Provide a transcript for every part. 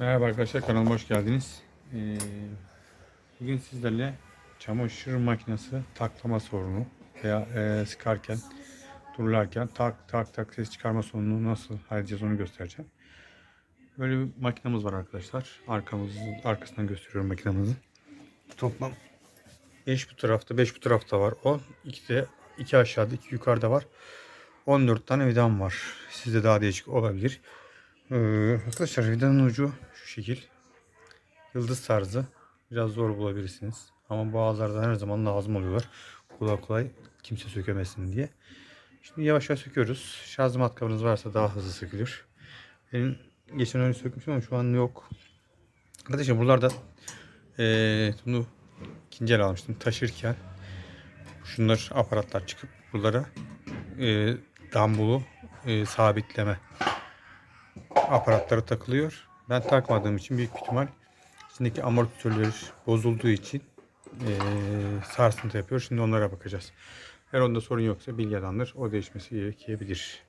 Merhaba arkadaşlar kanalıma hoş geldiniz. Ee, bugün sizlerle çamaşır makinesi taklama sorunu veya e, sıkarken dururlarken tak tak tak ses çıkarma sorununu nasıl halledeceğiz onu göstereceğim. Böyle bir makinamız var arkadaşlar. Arkamızı arkasından gösteriyorum makinamızı. Toplam 5 bu tarafta 5 bu tarafta var 10. 2 de 2 aşağıda 2 yukarıda var. 14 tane vidam var. Sizde daha değişik olabilir. Ee, arkadaşlar vidanın ucu şu şekil. Yıldız tarzı. Biraz zor bulabilirsiniz. Ama boğazlardan her zaman lazım oluyorlar. Kolay kolay kimse sökemesin diye. Şimdi yavaş yavaş söküyoruz. Şarj matkabınız varsa daha hızlı sökülür. Benim geçen öyle sökmüştüm ama şu an yok. Arkadaşlar buralarda ee, bunu ikinci el almıştım taşırken. Şunlar aparatlar çıkıp buralara ee, dambulu ee, sabitleme aparatları takılıyor. Ben takmadığım için büyük ihtimal içindeki amortisörler bozulduğu için eee, sarsıntı yapıyor. Şimdi onlara bakacağız. Eğer onda sorun yoksa bilgilendir. O değişmesi gerekebilir.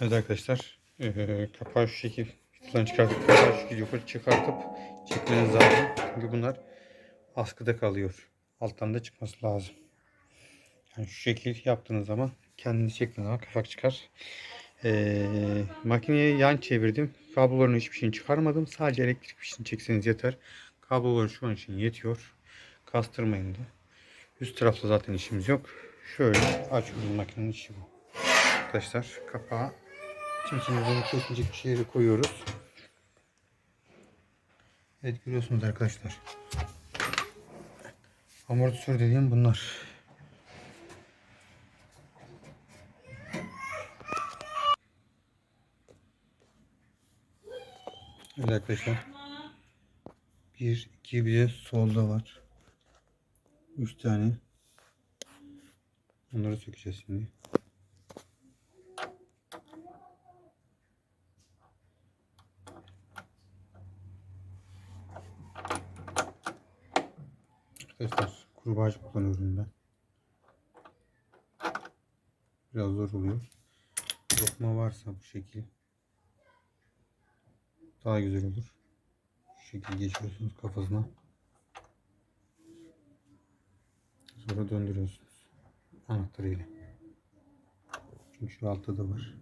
Evet arkadaşlar. eee kapağı şu şekil kutudan çıkartıp kapağı şu şekil yukarı çıkartıp çekmeniz lazım. Çünkü bunlar askıda kalıyor. Alttan da çıkması lazım. Yani şu şekil yaptığınız zaman kendini çektiğiniz zaman kapak çıkar. Ee, makineyi yan çevirdim. Kabloların hiçbir şeyini çıkarmadım. Sadece elektrik fişini çekseniz yeter. Kablolar şu an için yetiyor. Kastırmayın da. Üst tarafta zaten işimiz yok. Şöyle açıyoruz makinenin işi bu. Arkadaşlar kapağı çimsimizden kesinecek bir şeyleri koyuyoruz. Evet görüyorsunuz arkadaşlar. Amortisör dediğim bunlar. Evet arkadaşlar. Bir, iki bir de solda var. Üç tane. Onları sökeceğiz şimdi. Arkadaşlar kurbağacı kullanıyorum ben. Biraz zor oluyor. Lokma varsa bu şekil daha güzel olur. Şu şekilde geçiyorsunuz kafasına. Sonra döndürüyorsunuz anahtarıyla. Çünkü şu altta da var.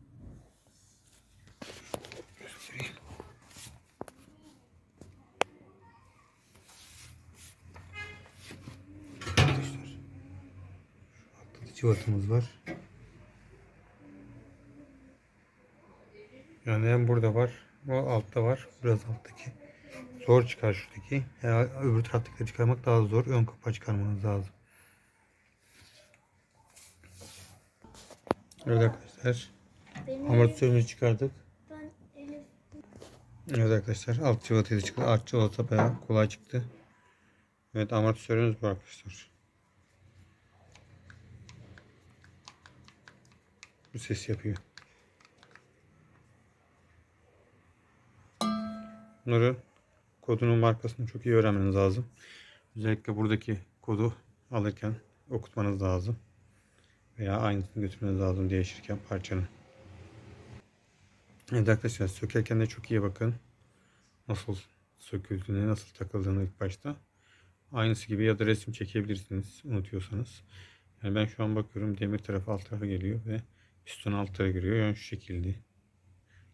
Cıvatamız var. Yani hem burada var o altta var. Biraz alttaki. Zor çıkar şuradaki. Ya öbür taraftakileri çıkarmak daha zor. Ön kapağı çıkarmanız lazım. Evet arkadaşlar. Amortisörümüzü çıkardık. Evet arkadaşlar. Alt cıvatayı da çıktı. Alt cıvata bayağı kolay çıktı. Evet amortisörümüz bu arkadaşlar. Bu ses yapıyor. Bunları kodunun markasını çok iyi öğrenmeniz lazım. Özellikle buradaki kodu alırken okutmanız lazım. Veya aynısını götürmeniz lazım değişirken parçanın. Evet arkadaşlar sökerken de çok iyi bakın. Nasıl söküldüğüne, nasıl takıldığını ilk başta. Aynısı gibi ya da resim çekebilirsiniz unutuyorsanız. Yani ben şu an bakıyorum demir tarafı alt tarafa geliyor ve üstten alt tarafa giriyor. Yani şu şekilde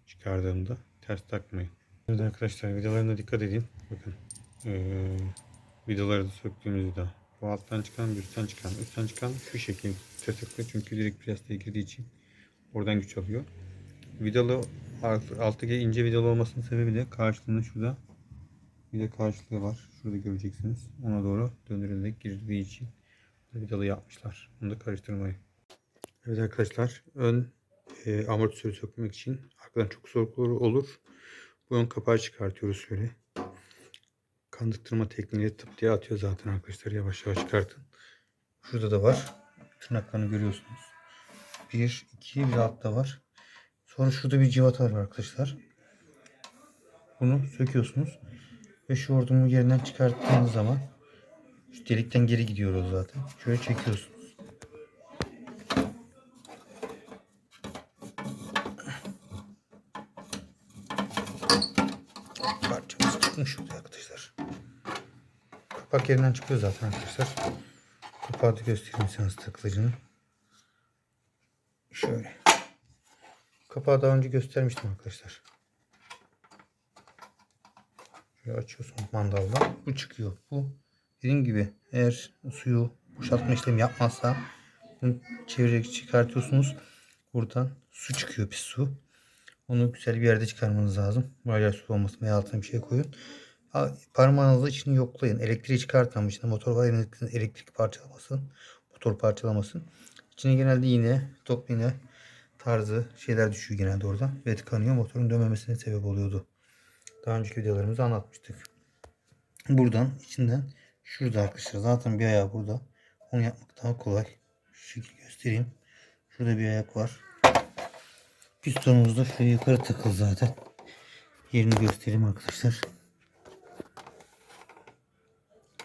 çıkardığımda ters takmayın. Evet arkadaşlar vidalarına dikkat edin. Bakın ee, vidaları da söktüğümüz vida. Bu alttan çıkan, bir üstten çıkan. Üstten çıkan şu şekil tırtıklı çünkü direkt plastiğe girdiği için oradan güç alıyor. Vidalı alt- alttaki ince vidalı olmasının sebebi de karşılığında şurada bir de karşılığı var. Şurada göreceksiniz. Ona doğru döndürülerek girdiği için vidalı yapmışlar. Bunu da karıştırmayın. Evet arkadaşlar ön e, amortisörü sökmek için arkadan çok zor olur. Bu kapağı çıkartıyoruz şöyle. Kandıktırma tekniğiyle tıp diye atıyor zaten arkadaşlar. Yavaş yavaş çıkartın. Şurada da var. Tırnaklarını görüyorsunuz. Bir, iki, bir altta var. Sonra şurada bir civata var arkadaşlar. Bunu söküyorsunuz. Ve şu hortumu yerinden çıkarttığınız zaman şu delikten geri gidiyoruz zaten. Şöyle çekiyorsunuz. çıkmış oluyor arkadaşlar. Kapak yerinden çıkıyor zaten arkadaşlar. Kapağı göstereyim sana takıcının. Şöyle. Kapağı daha önce göstermiştim arkadaşlar. Şöyle açıyorsun mandalda. Bu çıkıyor. Bu dediğim gibi eğer suyu boşaltma işlemi yapmazsa bunu çevirerek çıkartıyorsunuz. Buradan su çıkıyor pis su. Onu güzel bir yerde çıkarmanız lazım. Buraya su olmasın veya altına bir şey koyun. Parmağınızla içini yoklayın. Elektriği. İçinde motor var. Elektrik, parçalamasın. Motor parçalamasın. İçine genelde iğne, top iğne tarzı şeyler düşüyor genelde oradan. Ve tıkanıyor. Motorun dönmemesine sebep oluyordu. Daha önceki videolarımızda anlatmıştık. Buradan içinden şurada arkadaşlar. Zaten bir ayağı burada. Onu yapmak daha kolay. Şu şekilde göstereyim. Şurada bir ayak var. Pistonumuz da şuraya yukarı takılı zaten. Yerini göstereyim arkadaşlar.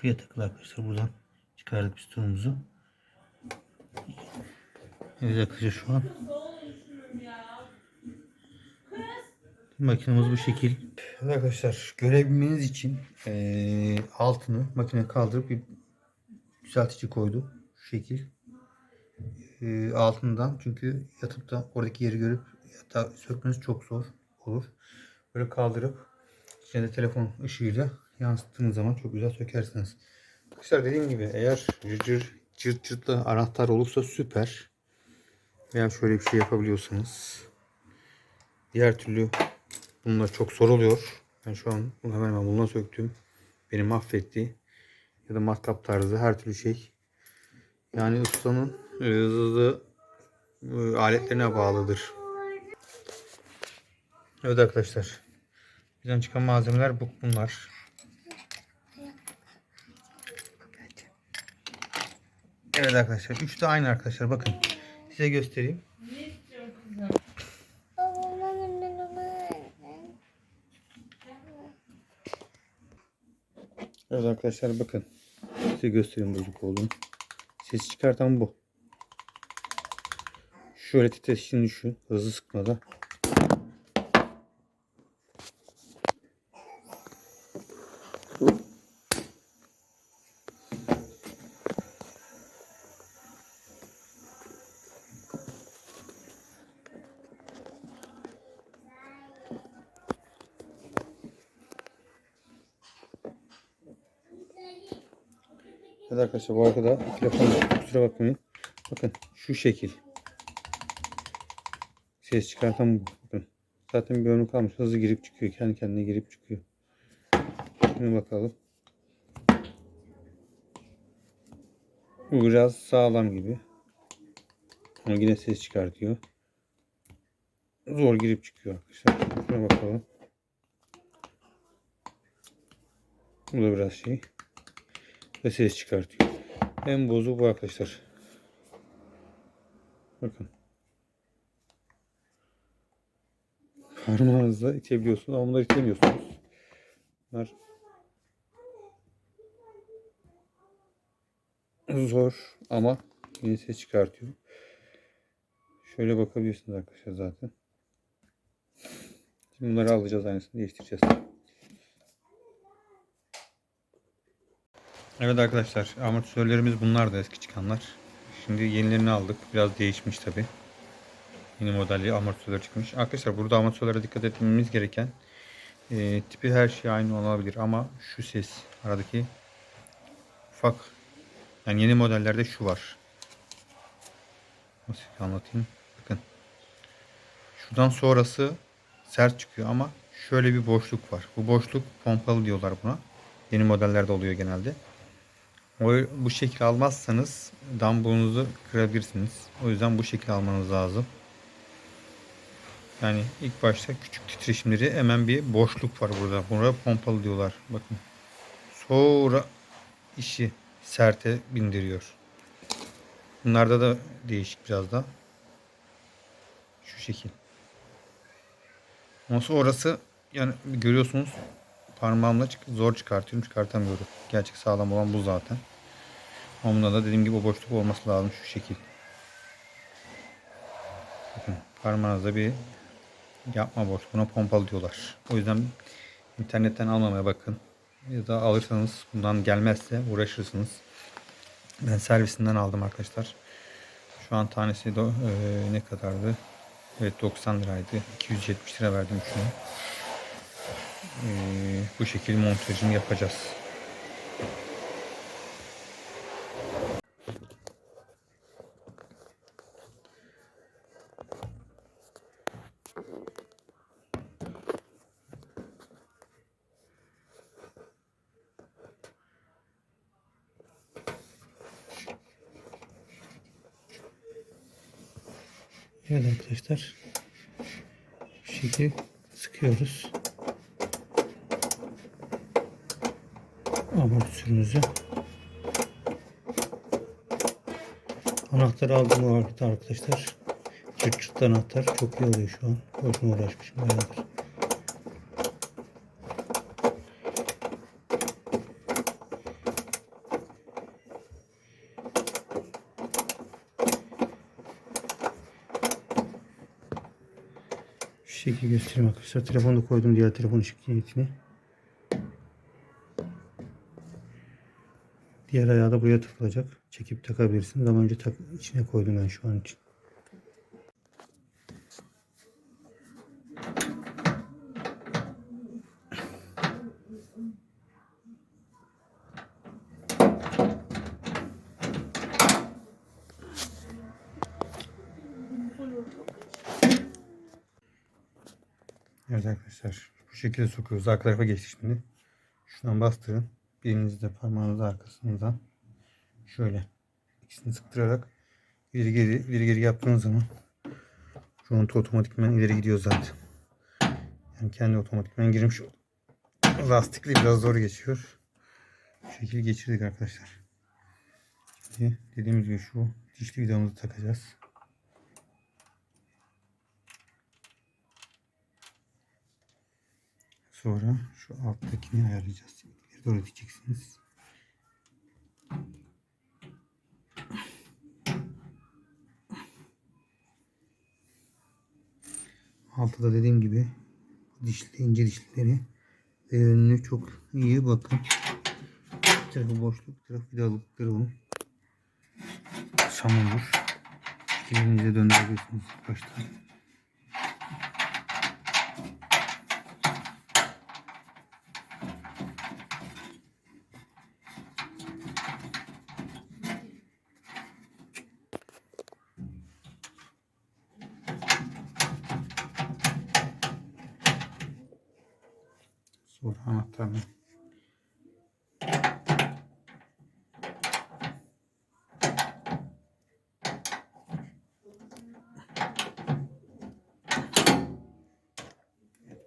Buraya takılı arkadaşlar. Buradan çıkardık pistonumuzu. Evet arkadaşlar şu an makinemiz bu şekil. Evet arkadaşlar görebilmeniz için eee, altını makine kaldırıp bir düzeltici koydu. Şu şekil. Eee, altından çünkü yatıp da oradaki yeri görüp yatağı sökmeniz çok zor olur. Böyle kaldırıp içine de telefon ışığıyla yansıttığınız zaman çok güzel sökersiniz. Arkadaşlar dediğim gibi eğer cır cırt cırtlı anahtar olursa süper. Veya şöyle bir şey yapabiliyorsanız. Diğer türlü bunlar çok zor oluyor. Ben şu an bunu hemen hemen bundan söktüm. Beni mahvetti. Ya da matkap tarzı her türlü şey. Yani ustanın e, hızlı e, aletlerine bağlıdır. Evet arkadaşlar. Bizden çıkan malzemeler bu bunlar. Evet arkadaşlar. Üçü de aynı arkadaşlar. Bakın. Size göstereyim. Evet arkadaşlar bakın. Size göstereyim bozuk olduğunu. Ses çıkartan bu. Şöyle titreşini düşün. Hızlı sıkmada. Evet arkadaşlar bu arkada telefon kusura bakmayın. Bakın şu şekil. Ses çıkartan bu. Bakın. Zaten bir önü kalmış. Hızlı girip çıkıyor. Kendi kendine girip çıkıyor. Şimdi bakalım. Bu biraz sağlam gibi. Ama yine ses çıkartıyor. Zor girip çıkıyor arkadaşlar. Şuna bakalım. Bu da biraz şey ve ses çıkartıyor. En bozuk bu arkadaşlar. Bakın. Parmağınızla itebiliyorsunuz ama bunları itemiyorsunuz. Bunlar zor ama yine ses çıkartıyor. Şöyle bakabiliyorsunuz arkadaşlar zaten. Şimdi bunları alacağız aynısını değiştireceğiz. Evet arkadaşlar amortisörlerimiz bunlar da eski çıkanlar. Şimdi yenilerini aldık. Biraz değişmiş tabi. Yeni modelli amortisörler çıkmış. Arkadaşlar burada amortisörlere dikkat etmemiz gereken e, tipi her şey aynı olabilir ama şu ses aradaki ufak yani yeni modellerde şu var. Nasıl anlatayım? Bakın. Şuradan sonrası sert çıkıyor ama şöyle bir boşluk var. Bu boşluk pompalı diyorlar buna. Yeni modellerde oluyor genelde. O, bu şekil almazsanız dambuğunuzu kırabilirsiniz. O yüzden bu şekil almanız lazım. Yani ilk başta küçük titreşimleri hemen bir boşluk var burada. Buraya pompalı diyorlar. Bakın. Sonra işi serte bindiriyor. Bunlarda da değişik biraz da. Şu şekil. Ama orası yani görüyorsunuz parmağımla zor çıkartıyorum çıkartamıyorum. Gerçek sağlam olan bu zaten. Ama bunda da dediğim gibi o boşluk olması lazım şu şekil. Bakın parmağınızda bir yapma boş. Buna pompalı diyorlar. O yüzden İnternetten almamaya bakın. Ya da alırsanız bundan gelmezse uğraşırsınız. Ben servisinden aldım arkadaşlar. Şu an tanesi de e, ne kadardı? Evet 90 liraydı. 270 lira verdim şuna. E, bu şekilde montajını yapacağız. Evet arkadaşlar. Bu şekilde sıkıyoruz. Amortisörümüzü. Anahtarı aldım arkadaşlar. Çırt çırt anahtar. Çok iyi oluyor şu an. Boşuna uğraşmışım bayağıdır. Şu şekilde göstereyim arkadaşlar. Telefonu koydum diğer telefon şirketine. Diğer ayağı da buraya takılacak. Çekip takabilirsiniz ama önce tak içine koydum ben şu an için. Evet arkadaşlar bu şekilde sokuyoruz. Arka tarafa geçti şimdi. Şuradan bastırın. Birinizde parmağınızı arkasından şöyle ikisini sıktırarak ileri geri ileri geri yaptığınız zaman Ronto otomatikman ileri gidiyor zaten. Yani kendi otomatikman girmiş oldu. Lastikli biraz zor geçiyor. Bu şekilde geçirdik arkadaşlar. Şimdi dediğimiz gibi şu dişli vidamızı takacağız. Sonra şu alttakini ayarlayacağız. Bir doğru diyeceksiniz. Altıda dediğim gibi dişli ince dişlileri önüne çok iyi bakın. Bir tarafı boşluk, bir tarafı vidalık, bir tarafı samurmuş. Elinize döndürebilirsiniz başta. Sonra anahtarını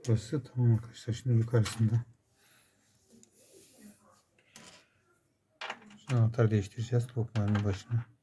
Burası tamam arkadaşlar. Şimdi yukarısında. Şimdi anahtar değiştireceğiz. Lokmanın başına.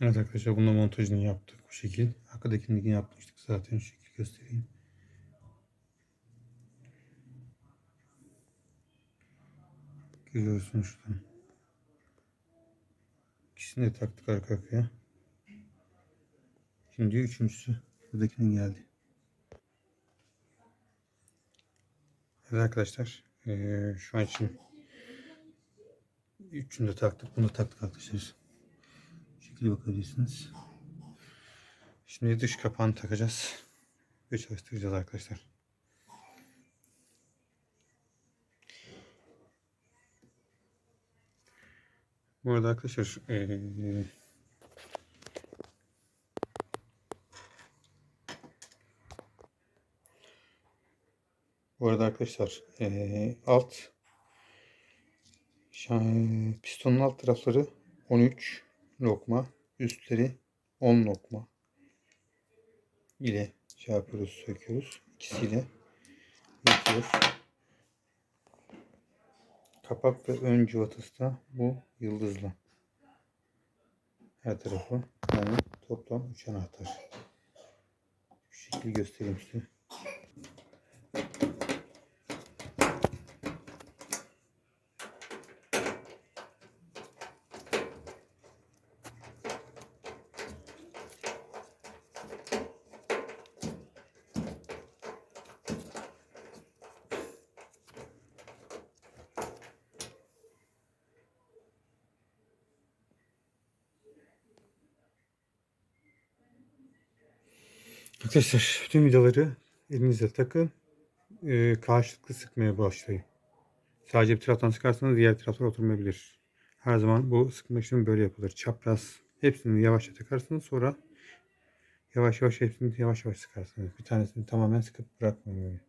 Evet arkadaşlar bunun montajını yaptık bu şekil. Arkadakini yapmıştık zaten şu şekil göstereyim. Görüyorsunuz şuradan. İkisini de taktık arka arkaya. Şimdi üçüncüsü buradakinin geldi. Evet arkadaşlar eee, şu an için üçünü de taktık. Bunu da taktık arkadaşlar. Şekilde bakabilirsiniz. Şimdi dış kapağını takacağız. Ve çalıştıracağız arkadaşlar. Bu arada arkadaşlar eee Bu arada arkadaşlar eee, alt pistonun alt tarafları 13 lokma üstleri 10 lokma ile şey yapıyoruz, söküyoruz. İkisiyle yapıyoruz. Kapak ve ön cıvatası da bu yıldızla. Her tarafı yani toplam 3 anahtar. Şu şekilde göstereyim size. Arkadaşlar bütün vidaları elinize takın. Ee, karşılıklı sıkmaya başlayın. Sadece bir taraftan sıkarsanız diğer taraflar oturmayabilir. Her zaman bu sıkma işlemi böyle yapılır. Çapraz hepsini yavaşça takarsınız sonra yavaş yavaş hepsini yavaş yavaş sıkarsınız. Bir tanesini tamamen sıkıp bırakmayın.